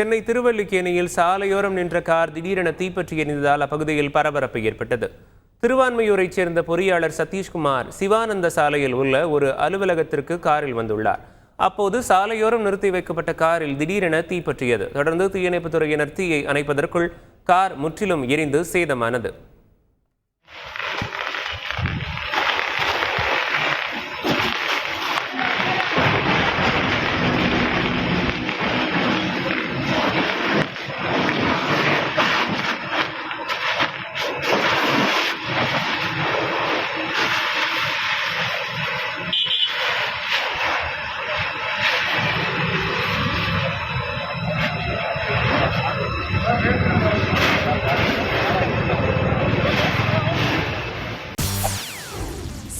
சென்னை திருவல்லிக்கேணியில் சாலையோரம் நின்ற கார் திடீரென தீப்பற்றி எரிந்ததால் அப்பகுதியில் பரபரப்பு ஏற்பட்டது. திருவான்மையூரைச் சேர்ந்த பொறியாளர் சதீஷ்குமார் சிவானந்த சாலையில் உள்ள ஒரு அலுவலகத்திற்கு காரில் வந்துள்ளார். அப்போது சாலையோரம் நிறுத்தி வைக்கப்பட்ட காரில் திடீரென தீப்பற்றியது. தொடர்ந்து தீயணைப்புத் துறையினர் தீயை அணைப்பதற்குள் கார் முற்றிலும் எரிந்து சேதமானது.